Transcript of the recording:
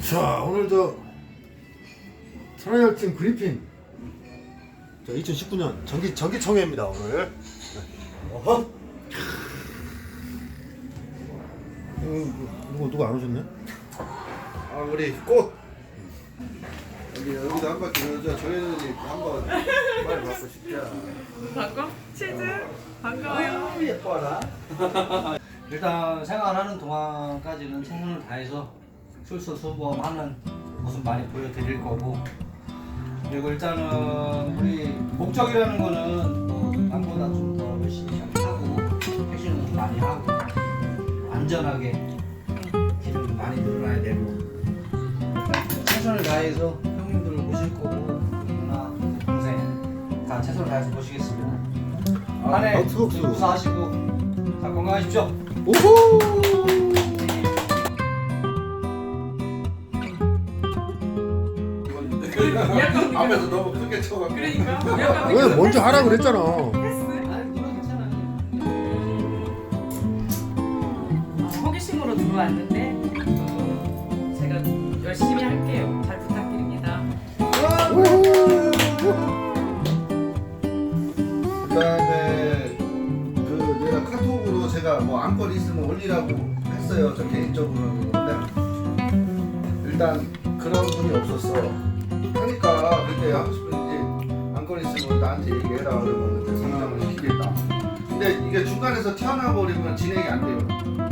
자 오늘 저 천하열팀 그리핀 자 2019년 정기 정기총회입니다 오늘. 네. 어허. 어, 누구 누구 안 오셨네? 아 우리 꽃 여기 여기도 한 바퀴 돌자 저희들이 한번 빨리 받고 싶자 반갑 치즈 반가워요. 예뻐라 일단 생활하는 동안까지는 최선을 다해서 출소 수범하는 모습 많이 보여드릴 거고 그리고 일단은 우리 목적이라는 거는 뭐 남보다 좀 더 열심히 하고 좀 많이 하고 안전하게 좀 많이 늘어나야 되고 최선을 다해서 형님들을 모실 거고 누나 동생 다 최선을 다해서 모시겠습니다 한해 박수, 박수. 무사하시고 다 건강하십시오 오호. 약간 앞에서 너무 크게 쳐갖고 그러니까 약간 왜 먼저 하라 그랬잖아. 패스. 아니 누나 괜찮아 아, 호기심으로 들어왔는데 어, 제가 열심히 할게요. 잘 부탁드립니다. 그다음에 그 내가 카톡으로 제가 뭐 안건 있으면 올리라고 했어요 저 개인적으로는 근데 일단 그런 분이 없었어 그때 하고 싶은지 안건 있으면 나한테 얘기해라 그러면 이제 상담을 시키겠다. 근데 이게 중간에서 튀어나와 버리면 진행이 안 돼요